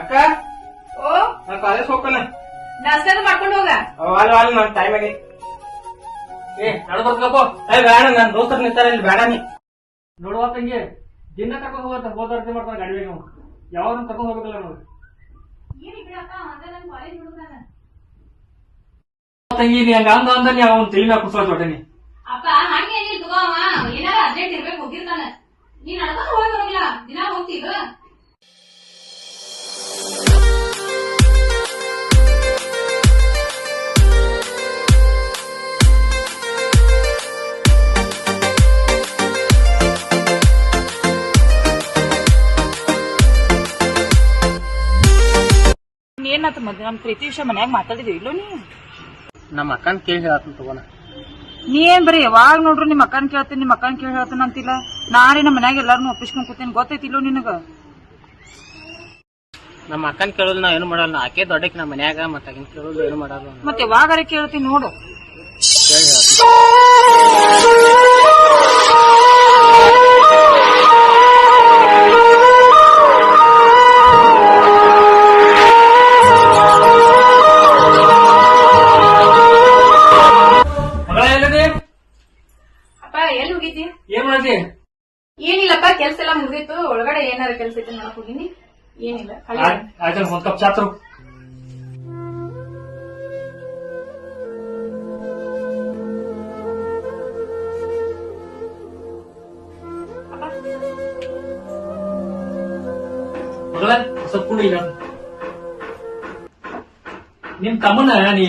ಅಕ್ಕ? ಓ? ನಾ ಕಾಲೇಜ್ ಹೋಗ್ತಾನ. ನಾಷ್ಟಾನು ಮಾಡ್ಕೊಂಡು ಹೋಗ. ಅಲ್ಲ ಅಲ್ಲ ನನ್ ಟೈಮ್ ಆಗಿ. ಏ ನಡ್ ಏ ಬೇಡ ನನ್ ದೋಸ್ತರ್ ನಿಂತಾರ ಇಲ್ಲಿ ಬೇಡ ನೀ. ನೋಡುವ ತಂಗಿ. ದಿನ ತಗೊಂಡ್ ಹೋಗ್ತಾರೆ ಹೋದಾರ್ತಿ ಮಾಡ್ತಾರೆ ಗಾಡಿ ಬೇಗ ಯಾವಾಗ ತಗೊಂಡ್ ಹೋಗ್ಬೇಕಲ್ಲ ನೋಡಿ. ತಂಗಿ ನೀ ಹಂಗ ಅಂದ ಅಂದ ನೀ ಅವ್ನ ತಲೆ ಮ್ಯಾಗ ಅಪ್ಪ ಹಂಗೇನಿಲ್ಲ ತಗೋ ಅವ? ಏನಾರ ಅರ್ಜೆಂಟ್ ಇರ್ಬೇಕು ಹೋಗಿರ್ತಾನ. ನೀನ್ ನಡ್ಕೊಂಡು ಹೋಗಿ ಬರೋಗಿಲ್ಲ ದಿನ ಹೋಗ್ತೀಗ ಏನಾತ ಮದ್ ನಮ್ ಪ್ರೀತಿ ವಿಷಯ ಮನ್ಯಾಗ ಮಾತಾಡಿದ್ವಿ. ಇಲ್ಲೋ ನೀ? ನಮ್ಮ ಅಕ್ಕನ್ ಕೇಳಿ ಹೇಳತ್ತಂತ ತಗೋಣ. ನೀ ಏನ್ ಬರೀ ಯಾವಾಗ ನೋಡ್ರಿ ನಿಮ್ಮ ಅಕ್ಕನ್ ಕೇಳ್ತೀನಿ ನಿಮ್ಮ ಅಕ್ಕನ್ ಕೇಳಿ ಹೇಳ್ತಾನ ಅಂತಿಲ್ಲ. ನಾಳೆ ನಮ್ಮ ಮನ್ಯಾಗ ಎಲ್ಲಾರನು ಒಪ್ಪಿಸ್ಕೊಂಡ್ ಕೂತೇನೆ. ಗೊತ್ತೈತಿಲ್ಲೋ ನಿನಗ? ನಮ್ಮ ಅಕ್ಕನ ಕೇಳೋದು ನಾ ಏನು ಮಾಡಲ್ಲ. ಆಕೆ ದೊಡ್ಡಕ್ಕೆ ನಮ್ಮ ಮನ್ಯಾಗ ಮತ್ತ ಅಕ್ಕನ ಕೇಳೋದು ಏನು ಮಾಡಲ್ಲ. ಮತ್ತೆ ಯಾವಾಗಾರ ಕೇಳ್ತೀನಿ ನೋಡು. ಕೇಳಿ ಹೇಳ್ತೀನಿ. ಕೆಲ್ಸ ಎಲ್ಲ ಮುಗಿತು ಒಳಗಡೆ ಏನಾರ ಕೆಲ್ಸ ಇತ್ತು ನೋಡಕ್ ಹೋಗಿನಿ. ಏನಿಲ್ಲ ಆಯ್ತು ಒಂದ್ ಕಪ್ ಚಾತ್ರು ಮೊದಲ ಸ್ವಲ್ಪ ನಿಮ್ ತಮ್ಮನ ನೀ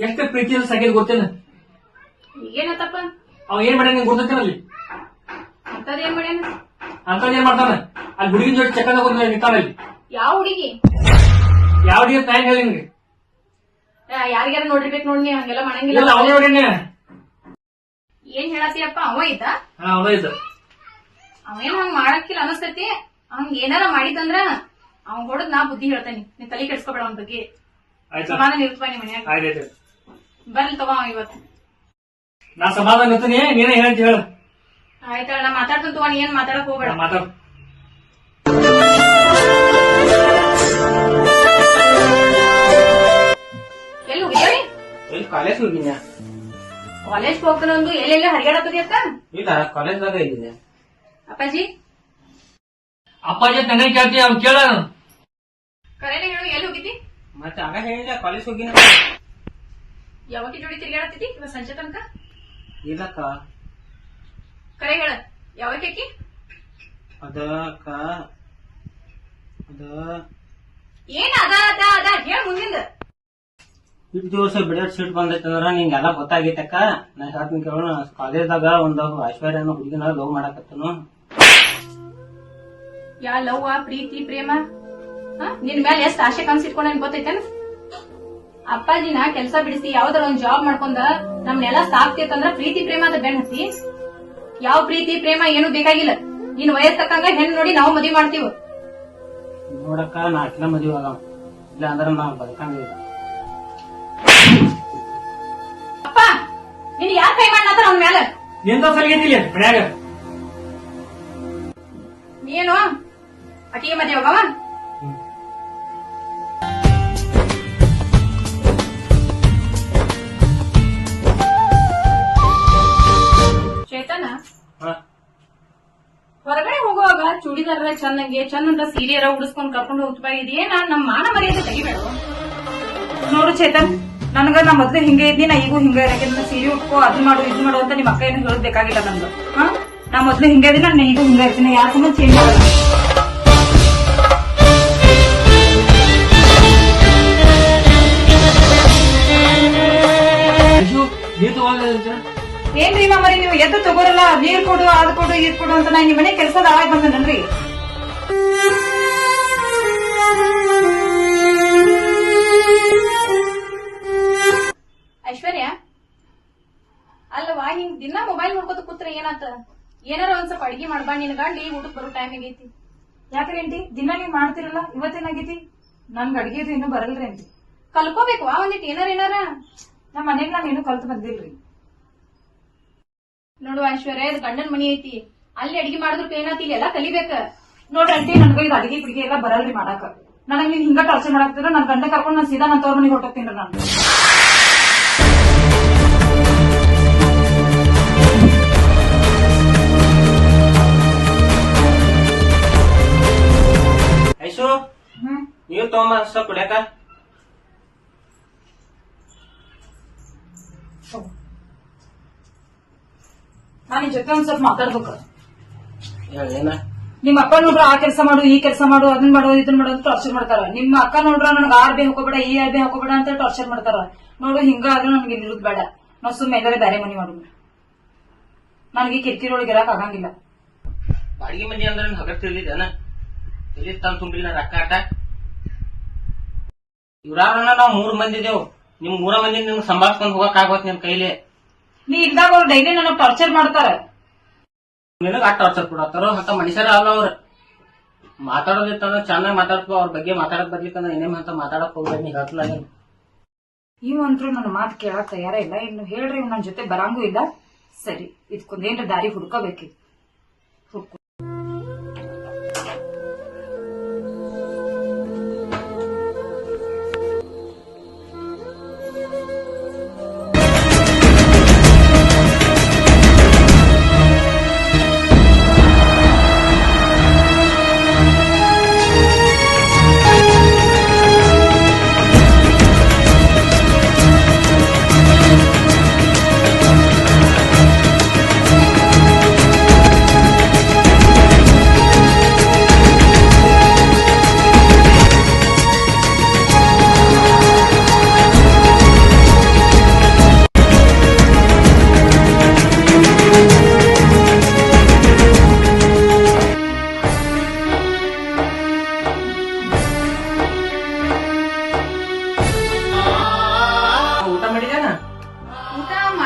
ಎಷ್ಟು ಪ್ರೀತಿಯಿಂದ ಸಾಕಿದ್ ಗೊತ್ತೇನ ಈಗೇನತ್ತಪ್ಪ? ಅವ ಏನ್ ಮಾಡ್ಯಾನ ನಿಂಗೆ ಗೊತ್ತೇನಲ್ಲಿ ಅಂತದೇನ್ ಮಾಡ್ಯಾನ? ಅಂತ ಏನ್ ಮಾಡ್ತಾನ? ಅಲ್ಲಿ ಹುಡುಗಿನ ಜೊತೆ ಚಕ್ಕಂದ ನಿಂತಾನೆ ಅಲ್ಲಿ ಯಾವ ಹುಡುಗಿ? ಯಾವ ಹುಡುಗಿ ತಾಯಿ ಹೇಳಿ ನಿಮ್ಗೆ ಯಾರಿಗಾರ ನೋಡಿರ್ಬೇಕು ನೋಡಿ ಹಂಗೆಲ್ಲ ಮಾಡಂಗಿಲ್ಲ. ಅವನೇ ಹೊಡೀನಿ ಏನ್ ಹೇಳತ್ತೀಯಪ್ಪ ಅವ ಇದ್ದ? ಹಾ ಅವನೇ ಇದ್ದ. ಅವೇನ್ ಹಂಗ್ ಮಾಡಕ್ಕಿಲ್ಲ ಅನಸ್ತೈತಿ? ಹಂಗ ಏನಾರ ಮಾಡಿದಂದ್ರ ಅವ್ ಹೊಡದ್ ನಾ ಬುದ್ಧಿ ಹೇಳ್ತೇನಿ. ನೀ ತಲೆ ಕೆಡ್ಸ್ಕೊಬೇಡ ಅವನ ಬಗ್ಗೆ. ಸಮಾನ ಸಮಾಧಾನ ಇರ್ತವ ನಿಮ್ ಮನ್ಯಾಗ. ಬರ್ಲಿ ತಗೋ ಅವ ಇವತ್ತು ನಾ ಸಮಾಧಾನ ಇರ್ತೀನಿ ನೀನೇ ಹೇಳ್ತಿ ಹೇಳು. ಆಯ್ತಾಳ ನಾ ಮಾತಾಡ್ತೀನಿ ತಗೋ ನೀ ಏನ್ ಮಾತಾಡಕ್ ಹೋಗ್ಬೇಡ. ನಾ ಮಾತಾಡ್. ಎಲ್ಲಿ ಹೋಗಿದ್ದೀರಿ ಇಲ್ಲಿ ಕಾಲೇಜ್ ಹೋಗಿನ ಕಾಲೇಜ್ ಹೋಗ್ತಾನಂದು ಎಲ್ಲೆಲ್ಲ ಹರಿಗಾಡತ್ತದಿ ಅತ್ತ ಇಲ್ಲ ಕಾಲೇಜ್ದಾಗ ಇದ್ದೀನಿ. ಅಪ್ಪಾಜಿ? ಅಪ್ಪಾಜಿ ತಂಗಡಿ ಕೇಳ್ತಿ ಅವ್ನು ಕೇಳ. ಕರೆನೆ ಹೇಳು ಎಲ್ಲಿ ಹೋಗಿದ್ದಿ? ಮತ್ತೆ ಆಗ ಹೇಳಿಲ್ಲ ಕಾಲೇಜ್ ಹೋಗಿನ? ಯಾವಾಗ ಜೋಡಿ ತಿರ್ಗಾಡತ್ತಿದ್ದಿ ಇವತ್ ಸಂಜೆ ತನಕ? ಇಲ್ಲಕ್ಕ. ಕರೆ ಹೇಳ. ಯಾವ ಕೇಕಿ? ಅದಕ್ಕ ಅದ. ಏನ್ ಅದ ಅದ ಅದ ಹೇಳ ಮುಂದಿಂದ. ಇಷ್ಟು ದಿವಸ ಬಿಡೋದ್ ಸೀಟ್ ಬಂದೈತೆ ಅಂದ್ರ ನಿಂಗೆಲ್ಲ ಗೊತ್ತಾಗೈತಕ್ಕ. ನಾ ಹೇಳ್ತೀನಿ ಕೇಳೋಣ ಕಾಲೇಜ್ದಾಗ ಒಂದು ಐಶ್ವರ್ಯ ಅನ್ನೋ ಹುಡುಗಿನ ಲವ್ ಮಾಡಕತ್ತನು. ಯಾ ಲವ್ವ ಪ್ರೀತಿ ಪ್ರೇಮ? ಹ? ನಿನ್ ಮೇಲೆ ಎಷ್ಟ್ ಆಸೆ ಕನ್ಸಿಟ್ಕೊಂಡ ಗೊತ್ತೈತೇನ? ಅಪ್ಪಾಜಿನ ಕೆಲ್ಸ ಬಿಡಿಸಿ ಯಾವ್ದಾರ ಒಂದ್ ಜಾಬ್ ಮಾಡ್ಕೊಂಡ ನಮ್ನೆಲ್ಲ ಸಾಕ್ತಿತ್ತಂದ್ರ ಪ್ರೀತಿ ಪ್ರೇಮ ಅದ ಬೆನ್ ಹತ್ತಿ ಯಾವ ಪ್ರೀತಿ ಪ್ರೇಮ ಏನು ಬೇಕಾಗಿಲ್ಲ. ನೀನ್ ವಯಸ್ಸಕ್ಕಂಗ ಹೆಣ್ಣು ಹೆಣ್ ನೋಡಿ ನಾವು ಮದ್ವಿ ಮಾಡ್ತೀವಿ. ನೋಡಕ್ಕ ನಾ ಅಕ್ಕಿನ ಮದುವೆ ಆಗ ಇಲ್ಲ ಅಂದ್ರೆ ನಾ ಬದುಕಂಗಿಲ್ಲ ಅಪ್ಪ ನೀನ್ ಯಾರ ಕೈ ಮಾಡ್ಲತ್ತಾರ ಅವ್ನ ಮ್ಯಾಲ? ನಿಂದ ಸಲಿಗೆತಿಲ್ಲ ಮನ್ಯಾಗ. ನೀನು ಅಕ್ಕಿಗೆ ಮದುವೆ ಹೋಗವ ಹೊರಗಡೆ ಹೋಗುವಾಗ ಚೂಡಿದಾರ ಚಂದಂಗೆ ಚಂದಂತ ಸೀರೆಯರ ಉಡಿಸ್ಕೊಂಡು ಕರ್ಕೊಂಡು ಹೋಗ್ತಾ ಇದೆಯೇನ ನಮ್ಮ ಮಾನ ಮರ್ಯಾದೆ ತೆಗಿಬೇಡ ನೋಡು ಚೇತನ್ ನನಗ ನಾ ಮೊದ್ಲು ಹಿಂಗೆ ಇದ್ದೀನಿ ನಾ ಈಗೂ ಹಿಂಗೆ ಇರಕ್ಕೆ ನನ್ನ ಸೀರೆ ಉಟ್ಕೋ ಅದ್ ಮಾಡು ಇದ್ ಮಾಡು ಅಂತ ನಿಮ್ಮ ಅಕ್ಕ ಏನು ಹೇಳೋದ್ ಬೇಕಾಗಿಲ್ಲ ನಂದು. ಹಾ? ನಾ ಮೊದ್ಲು ಹಿಂಗೆ ಇದ್ದೀನಿ ನಾನು ಈಗೂ ಹಿಂಗೆ ಇರ್ತೀನಿ ಯಾರ ಸಂಬಂಧ ಚೇಂಜ್ ಆಗಲ್ಲ ಏನ್ರಿ ಮಾಮರಿ ನೀವು ಎದ್ದು ತಗೋರಲ್ಲ ನೀರ್ ಕೊಡು ಅದ್ ಕೊಡು ಇದ್ ಕೊಡು ಅಂತ ನಾ ನಿಮ್ಮ ಮನೆ ಕೆಲಸದ ಆಳಾಗ್ ಬಂದನನ್ರಿ ಐಶ್ವರ್ಯ ಅಲ್ಲವಾ ಹಿಂಗ್ ದಿನ ಮೊಬೈಲ್ ನೋಡ್ಕೊತ ಕೂತ್ರೆ ಏನಾತ? ಏನಾರ ಒಂದ್ ಸ್ವಲ್ಪ ಅಡಿಗೆ ಮಾಡ್ಬಾ ನಿನ್ ಗಂಡ ಈಗ ಊಟಕ್ ಬರೋ ಟೈಮ್ ಆಗೈತಿ. ಯಾಕ್ರಿ ಆಂಟಿ? ದಿನ ನೀವ್ ಮಾಡ್ತಿರಲ್ಲ ಇವತ್ತೇನಾಗೈತಿ ನನ್ಗ ಅಡಿಗೆದು ಇನ್ನೂ ಬರಲ್ರಿ ಆಂಟಿ. ಕಲ್ಕೋಬೇಕು ಆ ಒಂದಿಟ್ ಏನಾರ ಏನಾರ? ನಮ್ಮ ಮನೆಗ್ ನಾನು ಏನು ಕಲ್ತು ಬಂದಿಲ್ರಿ. ನೋಡು ಐಶ್ವರ್ಯ ಇದು ಗಂಡನ್ ಮನಿ ಐತಿ. ಅಲ್ಲಿ ಅಡಿಗೆ ಮಾಡಿದ್ರು ಏನಾತಿ ಎಲ್ಲ ಕಲಿಬೇಕ. ನೋಡ್ರಿ ಅಂಟಿ ನನ್ಗ ಇದು ಅಡಿಗೆ ಪಿಡಿಗೆ ಎಲ್ಲ ಬರಲ್ರಿ ಮಾಡಾಕ. ನನಗ್ ನೀನ್ ಹಿಂಗ ಕಳ್ಸ ಮಾಡಾಕ್ತಿರ ನನ್ ಗಂಡ ಕರ್ಕೊಂಡ್ ನಾನು ಸೀದಾ ನನ್ನ ತವ್ರ ಮನೆಗೆ ಹೊಟ್ಟೋಗ್ತೀನಿ ನಾನು. ಐಸು ನೀವ್ ತಗೊಂಬ ಸ್ವಲ್ಪ ಕುಡ್ಯಾಕ ನಾನು ನಿನ್ ಜೊತೆ ಒಂದ್ ಸ್ವಲ್ಪ ಮಾತಾಡ್ಬೇಕು. ಏನ? ನಿಮ್ ಅಪ್ಪ ನೋಡ್ರ ಆ ಕೆಲಸ ಮಾಡು ಈ ಕೆಲಸ ಮಾಡು ಅದನ್ನ ಮಾಡು ಇದನ್ನ ಮಾಡು ಅಂತ ಟಾರ್ಚರ್ ಮಾಡ್ತಾರ. ನಿಮ್ಮ ಅಕ್ಕ ನೋಡ್ರ ನನಗ್ ಆರ್ ಬಿ ಹಾಕೋಬೇಡ ಈ ಆರ್ ಬಿ ಹಾಕೋಬೇಡ ಅಂತ ಟಾರ್ಚರ್ ಮಾಡ್ತಾರ. ನೋಡು ಹಿಂಗ ಆದ್ರೂ ನನ್ಗೆ ಇಲ್ಲಿರೋದ್ ಬೇಡ. ನಾವ್ ಸುಮ್ಮನೆ ಎಲ್ಲಾರ ಬೇರೆ ಮನಿ ಮಾಡು ನನಗೆ ಕಿರಿಕಿರಿ ಒಳಗೆ ಇರಕ್ ಆಗಂಗಿಲ್ಲ. ಬಾಡಿಗೆ ಮನೆ ಅಂದ್ರೆ ಹಗರ್ ತಿಳಿದೇನ ತಂದ್ ತುಂಬಿಲ್ಲ ರೊಕ್ಕ ಆಟ. ಇವ್ರಾರನ್ನ ನಾವ್ ಮೂರ್ ಮಂದಿ ಇದೇವ್. ನಿಮ್ ಮೂರ ಮಂದಿ ನಿಮ್ಗೆ ಸಂಭಾಳ್ಸ್ಕೊಂಡ್ ಹೋಗಕ್ ಆಗ್ಬೇಕು ನಿಮ್ ಕೈಲಿ. ನೀ ಇಲ್ದಾಗ ಅವ್ರು ಡೈಲಿ ನನಗ್ ಟಾರ್ಚರ್ ಮಾಡ್ತಾರ. ನಿನಗ ಆ ಟಾರ್ಚರ್ ಕೊಡತ್ತಾರೋ? ಅಂತ ಮನುಷ್ಯರ ಅಲ್ಲ ಅವ್ರ. ಮಾತಾಡೋದಿತ್ತಂದ್ರ ಚೆನ್ನಾಗಿ ಮಾತಾಡ್ತು ಅವ್ರ ಬಗ್ಗೆ ಮಾತಾಡಕ್ ಬರ್ಲಿಕ್ಕಂದ್ರ ಏನೇ ಅಂತ ಮಾತಾಡಕ್ ಹೋಗ್ಬೇಡ ನೀ ಹತ್ತಲ ಇವ್ ಅಂತೂ ನನ್ನ ಮಾತು ಕೇಳಕ್ ತಯಾರ ಇಲ್ಲ. ಇನ್ನು ಹೇಳ್ರಿ ಇವ್ ನನ್ ಜೊತೆ ಬರಂಗೂ ಇಲ್ಲ. ಸರಿ ಇದ್ಕೊಂದೇನ್ರ ದಾರಿ ಹುಡ್ಕೋಬೇಕಿ ಹುಡ್ಕೊ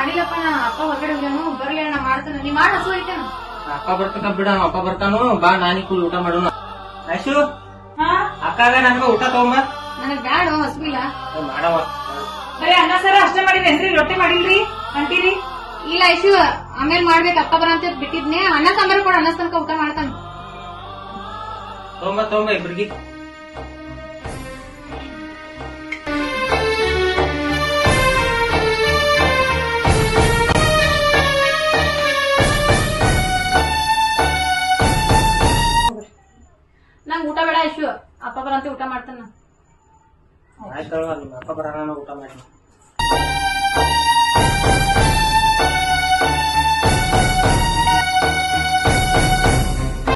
ಮಾಡಿಲ್ಲಪ್ಪ ನಾ ಅಪ್ಪ ಹೊರಗಡೆ ಹೋಗ್ಯಾನು ಬರ್ಲಿ ನಾ ಮಾಡ್ತಾನ. ನೀ ಮಾಡ ಹಸು ಐತೇನು ಅಪ್ಪ ಬರ್ತಾನ ಬಿಡ ಅಪ್ಪ ಬರ್ತಾನು ಬಾ ನಾನಿ ಕೂಲ್ ಊಟ ಮಾಡೋಣ. ಆಯ್ಸು ಹಾ? ಅಕ್ಕಾಗ ನನ್ಗ ಊಟ ತಗೊಂಬ. ನನಗ್ ಬ್ಯಾಡ ಹಸು ಇಲ್ಲ ಏ, ಮಾಡವ. ಬರೀ ಅನ್ನ ಸರ ಅಷ್ಟೇ ಮಾಡಿದ್ರಿ ರೊಟ್ಟಿ ಮಾಡಿಲ್ರಿ? ಅಂತೀರಿ? ಇಲ್ಲ ಐಶು. ಆಮೇಲೆ ಮಾಡ್ಬೇಕು. ಅಪ್ಪ ಬರ ಅಂತ ಬಿಟ್ಟಿದ್ನೆ. ಅನ್ನ ಸಾಂಬಾರು ಕೂಡ. ಅನ್ನ ತನಕ ಊಟ ಮಾಡ್ತಾನೆ. ತಗೊಂಬ ತಗೊಂಬ ಇಬ್ರಿಗೆ. ಆಯ್ತು ನಿಮ್ಮ ಅಪ್ಪ ಬರೋಣ ಊಟ ಮಾಡಿ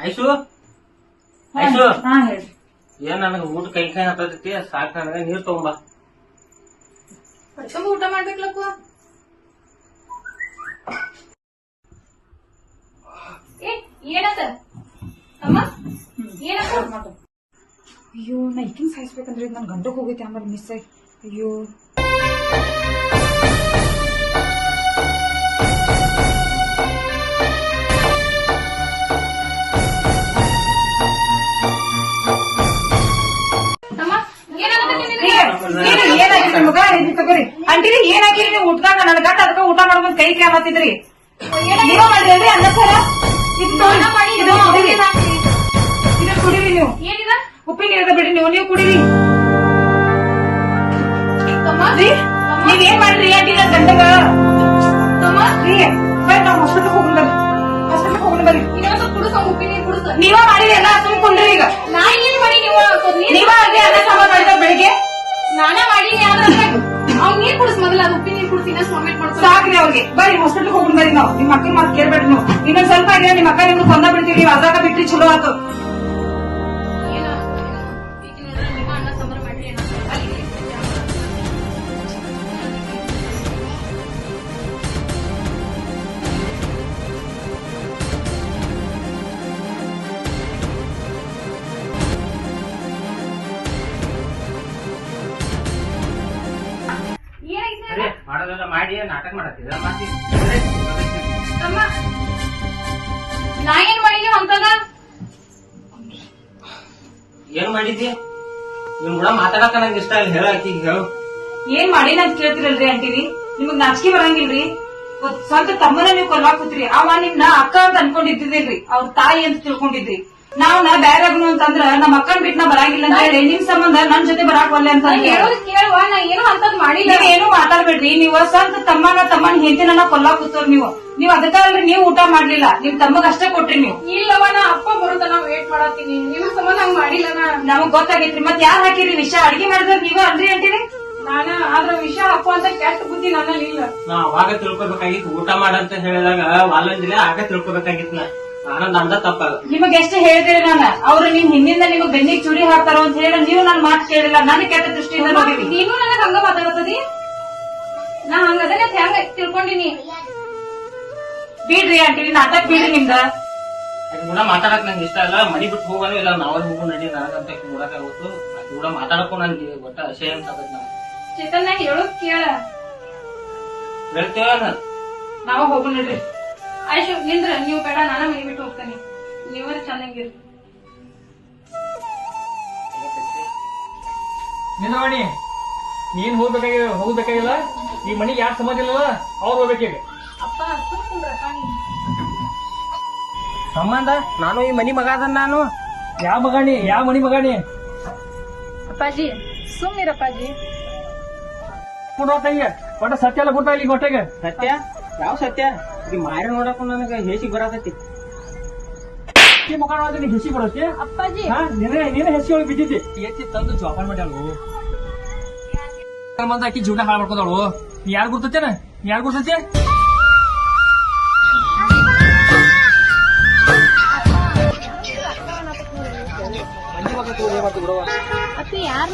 ಐಸು ಐಸು ಹಾ ಹೇಳ್ರಿ ಏನ್ ನನಗ ಊಟ ಕೈ ಕೈ ಹತ್ತೈತಿ ಸಾಕ್ ನನಗ ನೀರ್ ತಗೊಂಬ. ತುಂಬ ಊಟ ಮಾಡ್ಬೇಕಲ್ಲಪ್ಪ ಏ ಏನತ್ತ ಅಮ್ಮ? ಏನತ್ತ ಅಯ್ಯೋ ನಾ ಈಗಿನ ಸಾಯಿಸ್ಬೇಕಂದ್ರೆ ನನ್ ಗಂಡಕ್ಕೆ ಹೋಗೈತೆ ಆಮೇಲೆ ಮಿಸ್ ಆಗಿ. ಅಯ್ಯೋ. ಇದು ಅಂಟಿರಿ ಏನಾಗಿರಿ ನೀವು? ಊಟದಾಗ ನನ್ನ ಗಂಡ ಅದಕ್ಕ ಊಟ ಮಾಡ್ಕೊಂಡ್ ಕೈ ಕಾಮತ್ತಿದ್ರಿ ನೀವ ಮಾಡಿದ್ರಿ ಅನ್ನ ಸರ? ಇದು. ಇದು. ಇದು ಕುಡೀರಿ ನೀವು. ಏನಿದ? ಉಪ್ಪಿನ ನೀರದ ಬಿಡ್ರಿ ನೀವು ನೀವು ಕುಡೀರಿ. ತಮ್ಮ? ರೀ ನೀವ್ ಏನ್ ಮಾಡ್ರಿ? ಅಡ್ಡಿಲ್ಲ ಗಂಡಗ? ನಾವ್ ಮಾಡಿರಿ ಎಲ್ಲ ತುಂಬಿಕೊಂಡ್ರಿ ಈಗ. ನಾ ಏನ್ ಮಾಡಿ ನೀವು? ಸಾಂಬಾರ್ ಮಾಡಿದ ಬೆಳಿಗ್ಗೆ? ನಾನ ಮಾಡೀನಿ ಆದ್ರೆ ಅವ್ನ್ ನೀರ್ ಕುಡಿಸ್ ಮೊದಲ ಅದು ಉಪ್ಪಿ ನೀರ್ ಕುಡಿಸಿ ಇನ್ನಷ್ಟು ವಾಮಿಟ್ ಮಾಡ್ತಾನೆ ಸಾಕ್ರಿ ಅವ್ರಿಗೆ. ಬರ್ರಿ ಹಾಸ್ಪಿಟಲ್ ಹೋಗೋಣ ಬರ್ರಿ ನಾವು. ನಿಮ್ ಅಕ್ಕನ ಮಾತು ಕೇಳ್ಬೇಡ್ರಿ ನೀವು. ಇನ್ನೊಂದ್ ಸ್ವಲ್ಪ ಇದೆ ನಿಮ್ಮ ಅಕ್ಕ ನಿಮ್ಗೆ ಕೊಂದ ಬಿಡ್ತೀವಿ ನೀವು ಅದಾಗ ಬಿಟ್ರಿ ಚಲೋ ಆತು. ಮಾಡಿ ನಾಟಕ ಮಾಡತ್ತಿದ ತಮ್ಮ ನಾ ಏನ್ ಮಾಡಿದ್ಯ ಅಂತದ ಏನ್ ಮಾಡಿದ್ದಿ ನಿಮ್ ಕೂಡ ಮಾತಾಡಕ ನಂಗೆ ಇಷ್ಟ ಇಲ್ಲ ಹೇಳ ಆಕಿ ಹೇಳು. ಏನ್ ಮಾಡಿನ ಅಂತ ಕೇಳ್ತಿರಲ್ರಿ ಅಂತೀರಿ? ನಿಮಗ್ ನಾಚಿಕೆ ಬರಂಗಿಲ್ರಿ? ಸ್ವಂತ ತಮ್ಮನ ನೀವು ಕೊಲ್ಲಾಕುತ್ರಿ ಅವ ನಿಮ್ನ ಅಕ್ಕ ಅಂತ ಅನ್ಕೊಂಡಿದ್ದಿಲ್ರಿ ಅವ್ರ ತಾಯಿ ಅಂತ ತಿಳ್ಕೊಂಡಿದ್ರಿ. ನಾವ್ ನಾ ಬ್ಯಾರಾಗ್ನು ಅಂತಂದ್ರ ನಮ್ಮ ಅಕ್ಕನ್ ಬಿಟ್ಟು ನಾ ಬರಾಗಿಲ್ಲ ಅಂತ ಹೇಳಿ ನಿಮ್ ಸಂಬಂಧ ನನ್ ಜೊತೆ ಬರಾಕ್ ಒಲ್ಲೆ ಅಂತ ಹೇಳೋದ್ ಕೇಳುವ ನಾ ಏನೋ ಅಂತದ್ ಮಾಡಿಲ್ಲ. ನೀವ್ ಏನು ಮಾತಾಡ್ಬೇಡ್ರಿ ನೀವು ಸ್ವಂತ ತಮ್ಮನ ತಮ್ಮನ್ ಹೆಂಡತಿನ ಕೊಲ್ಲ ಕೂತೋರ್ ನೀವು. ನೀವ್ ಅದಕ್ಕಲ್ರಿ ನೀವು ಊಟ ಮಾಡ್ಲಿಲ್ಲ ನಿಮ್ ತಮ್ಮಗ್ ಅಷ್ಟೇ ಕೊಟ್ರಿ ನೀವು. ಇಲ್ಲವ ನಾ ಅಪ್ಪ ಬರುತ್ತ ವೇಟ್ ಮಾಡತ್ತೀನಿ. ನಿಮ್ ಸಂಬಂಧ ಹಂಗ ಮಾಡಿಲ್ಲ ನಮಗ್ ಗೊತ್ತಾಗೈತ್ರಿ ಮತ್ ಯಾರ್ ಹಾಕಿರಿ ವಿಷ? ಅಡಿಗೆ ಮಾಡಿದ್ರ ನೀವ ಅಂದ್ರಿ ಅಂತೀರಿ? ನಾನ ಆದ್ರ ವಿಷ ಅಪ್ಪ ಅಂತ ಕೆಟ್ಟ ಬುದ್ಧಿ ನನ್ನಲ್ಲಿ ಇಲ್ಲ ನಾ ಅವಾಗ ತಿಳ್ಕೊಬೇಕಾಗಿತ್ತು ಊಟ ಮಾಡಂತ ಹೇಳಿದಾಗ ವಾಲಂದಿಲ್ಲ ಆಗ ತಿಳ್ಕೊಬೇಕಾಗಿತ್ತು ನಾ. ನಿಮಗ್ ಎಷ್ಟು ಹೇಳಿದ್ರಿ ನಾನು? ಅವ್ರು ನಿಮ್ ಹಿಂದಿಂದ ನಿಮಗೆ ಬೆನ್ನಿಗೆ ಚೂರಿ ಹಾಕ್ತಾರೋ ಅಂತ ಹೇಳಿ ನೀವು ನನ್ ಮಾತು ಕೇಳಿಲ್ಲ. ನನ್ ಕೆಟ್ಟ ದೃಷ್ಟಿಯಿಂದ ನೋಡಿದ್ರಿ ನೀನು ನನಗೆ ಹಂಗ ಮಾತಾಡತದಿ ನಾ ಹಂಗದನ್ನ ಹೆಂಗ ತಿಳ್ಕೊಂಡಿನಿ? ಬಿಡ್ರಿ ಆಂಟಿ ನಾಟಕ ಬಿಡ್ರಿ ನಿಮ್ದ ಕೂಡ ಮಾತಾಡಕ್ ನಂಗೆ ಇಷ್ಟ ಇಲ್ಲ ಮನಿ ಬಿಟ್ಟು ಹೋಗೋನು ಇಲ್ಲ. ನಾವೇ ಹೋಗೋ ನಡಿ ನನಗಂತ ನೋಡಕ್ಕಾಗುತ್ತು ಕೂಡ ಮಾತಾಡಕ್ಕೂ ನನ್ಗೆ ಒಟ್ಟ ಅಶಯ ಅಂತ ಚೇತನ್ ನಾ ಹೇಳೋದ್ ಕೇಳ. ಹೇಳ್ತೇವ ನಾವ ಹೋಗು ನಡ್ರಿ. ಆಯ್ತು ನಿಂದ್ರ. ನೀವು ಬೇಡ ನಾನ ಮನೆ ಬಿಟ್ಟು ಹೋಗ್ತೇನೆ. ನೀವರ ಚೆನ್ನಾಗಿರಿ. ನಿಂದ್ರವಾಣಿ ನೀನ್ ಹೋಗ್ಬೇಕಾಗಿ ಹೋಗ್ಬೇಕಾಗಿಲ್ಲ ಈ ಮನೆಗೆ ಯಾರು ಸಮಾಜ ಇಲ್ಲಲ್ಲ ಅವ್ರು ಹೋಗ್ಬೇಕೀಗ. ಅಪ್ಪ ಸಂಬಂಧ? ನಾನು ಈ ಮನಿ ಮಗ ಅದನ್ ನಾನು. ಯಾವ ಮಗಾಣಿ ಯಾವ ಮನಿ ಮಗಾಣಿ? ಅಪ್ಪಾಜಿ ಸುಮ್ಮಿರಪ್ಪಾಜಿ ತಂಗ ಒಟ್ಟ ಸತ್ಯ ಎಲ್ಲ ಕೊಡ್ತಾ ಇಲ್ಲಿ ಹೊಟ್ಟೆಗೆ? ಸತ್ಯ? ಯಾವ ಸತ್ಯ? ಈ ಮಾರಿ ನೋಡಕ್ ನನಗೆ ಹೇಸಿ ಬರತೈತಿ ಈ ಮುಖ ನೋಡಿದ್ರೆ ಹೆಸಿ ಬಿಡತ್ತೆ ಅಪ್ಪಾಜಿ. ಹಾ ನೀನೇ ಹೆಸಿ ಒಳಗೆ ಬಿದ್ದಿದ್ದೆ. ಎತ್ತಿ ತಂದು ಜೋಪಾನ ಮಾಡ್ಯಾಳು. ಮಂದ ಆಕಿ ಜೀವನ ಹಾಳು ಮಾಡ್ಕೊಂಡಾಳು. ನೀ ಯಾರು ಗುರ್ತೇನ ನೀ ಯಾರು ಗುರ್ತತೆ ಯಾರು ಯಾರ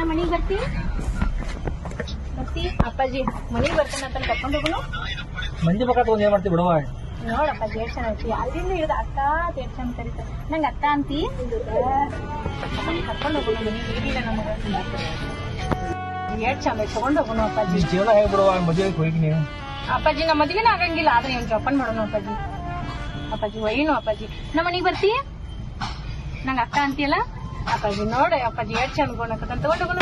ನಮ್ಮ ಮನೆಗೆ ಬರ್ತಿ ಬರ್ತಿ ಅಪ್ಪಾಜಿ ಮನೆಗೆ ಬರ್ತಾನೆ ಅಂತ ಕರ್ಕೊಂಡು ಹೋಗುನು. ಮಂದಿ ಪಕ್ಕ ತಗೊಂಡ್ ಏನ್ ಮಾಡ್ತೀವಿ ಬಿಡವ ನೋಡಪ್ಪ ಜೇಡ್ ಐತಿ ಅಲ್ಲಿಂದ ಹಿಡಿದು ಅಕ್ಕ ಜೇಡ್ ಚಂದ ಕರೀತಾರೆ ನಂಗೆ ಅಕ್ಕ ಅಂತಿ. ಕರ್ಕೊಂಡು ಹೋಗೋಣ ಇರಲಿಲ್ಲ ನಮಗೆ ಎಷ್ಟು ಚಂದ ತಗೊಂಡು ಹೋಗೋಣ ಅಪ್ಪಾಜಿ. ಈ ಜೀವನ ಹೇಗ್ ಬಿಡವ ಮದುವೆ ಹೋಗಿ ನೀವು ಅಪ್ಪಾಜಿ ನಮ್ಮ ಮದುವೆನ ಆಗಂಗಿಲ್ಲ. ಆದ್ರೆ ನೀವು ಜೋಪಾನ ಮಾಡೋಣ ಅಪ್ಪಾಜಿ. ಅಪ್ಪಾಜಿ ಒಯ್ಯನು ಅಪ್ಪಾಜಿ. ನಮ್ಮ ಮನೆಗೆ ಬರ್ತಿ? ನಂಗೆ ಅಕ್ಕ ಅಂತೀಯಲ್ಲ? ಅಪ್ಪಾಜಿ ನೋಡಿ ಅಪ್ಪಾಜಿ ಎಷ್ಟು ಚಂದ ಹೋಗೋಣ.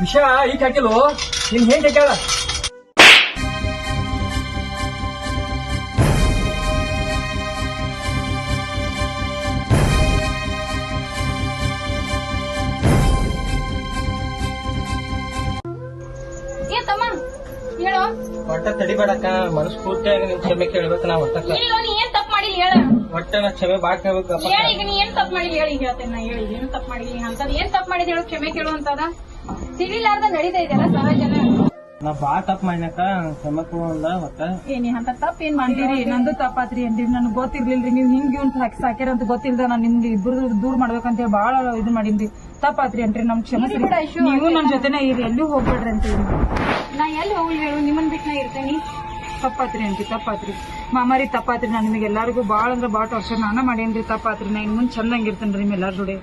ವಿಷಯ ಈಗ ಹಾಕಿಲ್ಲ ನಿನ್ ಹೆಂಗ್ ಹಾಕ್ಯಾಳ ಒಟ್ಟ ತಡಿಬೇಡಕ್ಕ ಮನಸ್ಫೂರ್ತಿಯಾಗಿ ನಿಮ್ ಕ್ಷಮೆ ಕೇಳ್ಬೇಕು ನಾ ಒಟ್ಟ ನೀ ಏನ್ ತಪ್ಪು ಮಾಡಿಲ್ಲ ಹೇಳ. ಒಟ್ಟ ನಾ ಕ್ಷಮೆ ಬಾಕಿ ಕೇಳ್ಬೇಕು ಹೇಳ ಈಗ ನೀ ಏನ್ ತಪ್ಪು ಮಾಡಿಲ್ಲ ಹೇಳಿ ಹೇಳ್ತೇನೆ ನಾ ಹೇಳಿ ಏನ್ ತಪ್ಪು ಮಾಡಿಲ್ಲ ಅಂತ ಏನ್ ತಪ್ಪು ಮಾಡಿದ ಹೇಳು ಕ್ಷಮೆ ಕೇಳು ಅಂತದ. ತಿಳಿಲಾರ್ದ ನಡೀತಾ ಇದೆಯಲ್ಲ ಸಹಜನ. ನಾ ಬಾ ತಪ್ಪ ಮಾಡ್ಯಾಕ ಕ್ಷಮೆ ಮತ್ತ. ಏನಿ ಅಂತ ತಪ್ಪ ಏನ್ ಮಾಡ್ತೀರಿ? ಮಾಡಿರಿ ನಂದು ತಪ್ಪಾತ್ರಿ ಅಂತೀರಿ ನನ್ಗೆ ಗೊತ್ತಿರ್ಲಿಲ್ರಿ. ನೀವು ಹಿಂಗ್ ಇವ್ನ್ ಹಾಕಿ ಸಾಕ್ಯಾರ ಅಂತ ಗೊತ್ತಿಲ್ದ ನಾನು ನಿಮ್ದು ಇಬ್ರು ದೂರ ಮಾಡ್ಬೇಕಂತ ಹೇಳಿ ಬಾಳ ಇದು ಮಾಡಿದ್ರಿ ತಪ್ಪಾತ್ರಿ ಅಂತ್ರಿ ನಮ್ ಕ್ಷಮಿಸ್ರಿ ನೀವು ನನ್ ಜೊತೆನೇ ಇರಿ ಎಲ್ಲಿ ಹೋಗ್ಬೇಡ್ರಿ ಅಂತ ನಾ ಎಲ್ಲಿ ಹೋಗ್ಲಿ ಹೇಳು ನಿಮ್ಮನ್ ಬಿಟ್ಟು ನಾ ಇರ್ತೇನಿ. ತಪ್ಪಾತ್ರಿ ಅಂತಿ ತಪ್ಪಾತ್ರಿ. ಮಾಮಾರಿ ತಪ್ಪಾತ್ರಿ ನಾನು ನಿಮಗೆ ಎಲ್ಲಾರಿಗೂ ಬಾಳ ಅಂದ್ರೆ ಭಾಳ ವರ್ಷ ನಾನ ಮಾಡೇನ್ರಿ ತಪ್ಪಾತ್ರಿ. ನಾ ಇನ್ ಮುಂದ್ ಚಂದಂಗಿರ್ತೇನ್ರಿ ನಿಮ್ ಎಲ್ಲಾರ ಜೋಡಿ.